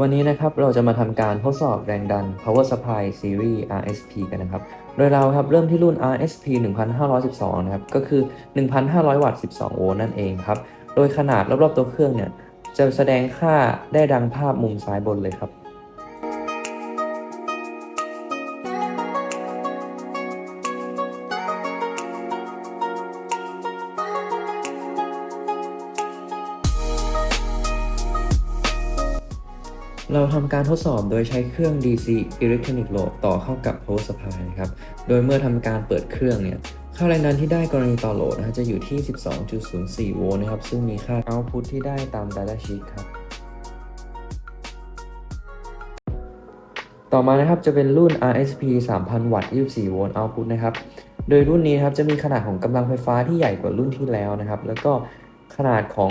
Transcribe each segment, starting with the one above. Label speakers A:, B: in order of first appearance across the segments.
A: วันนี้นะครับเราจะมาทำการทดสอบแรงดัน Power Supply Series RSP กันนะครับ โดยเราครับเริ่มที่รุ่น RSP 1512 นะครับ ก็คือ 1,500 วัตต์ 12 โวลต์นั่นเองครับ โดยขนาดรอบๆตัวเครื่องเนี่ย จะแสดงค่าได้ดังภาพมุมซ้ายบนเลยครับ เราทำการทดสอบโดยใช้เครื่อง DC Electronic Load ต่อเข้ากับ Power Supply นะครับ โดยเมื่อทำการเปิดเครื่องเนี่ยค่าแรงดันที่ได้กรณีต่อโหลดนะฮะจะอยู่ที่ 12.04 โวลต์นะครับ ซึ่งมีค่า Output ที่ได้ตาม Data Sheet ครับ ต่อมานะครับจะเป็นรุ่น RSP 3000 วัตต์ 24 โวลต์ Output นะครับ โดยรุ่นนี้ครับจะมีขนาดของกำลังไฟฟ้าที่ใหญ่กว่ารุ่นที่แล้วนะครับ แล้วก็ขนาดของ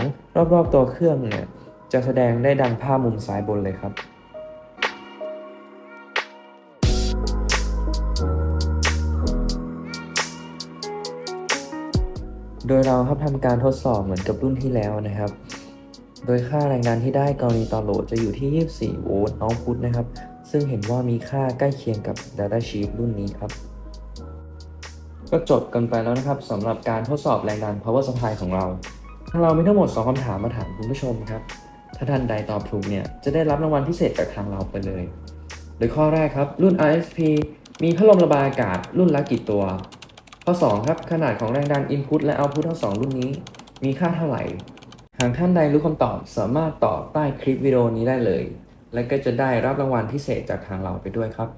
A: รอบๆตัวเครื่องเนี่ย จะแสดงได้ดังภาพมุมซ้ายบนเลยครับโดยเราครับทำการทดสอบเหมือนกับรุ่นที่แล้วนะครับ โดยค่าแรงดันที่ได้กรณีต่อโหลดจะอยู่ที่ 24 โวลต์ output นะครับ ซึ่งเห็นว่ามีค่าใกล้เคียงกับ Data Sheet รุ่นนี้ครับ ก็จบกันไปแล้วนะครับสำหรับการทดสอบแรงดัน Power Supply ของเรา ทางเรามีทั้งหมด 2คำถามมาถามคุณผู้ชมครับ ถ้าท่านใดตอบถูกเนี่ยจะได้รับรางวัลพิเศษจากทางเราไปเลย โดยข้อแรกครับ รุ่น RSP มีพัดลมระบายอากาศรุ่นละกี่ตัว ข้อ 2 ครับ ขนาดของแรงดัน Input และ Output ทั้งสองรุ่นนี้ มีค่าเท่าไหร่ หากท่านใดรู้คำตอบสามารถตอบใต้คลิปวิดีโอนี้ได้เลย และก็จะได้รับรางวัลพิเศษจากทางเราไปด้วยครับ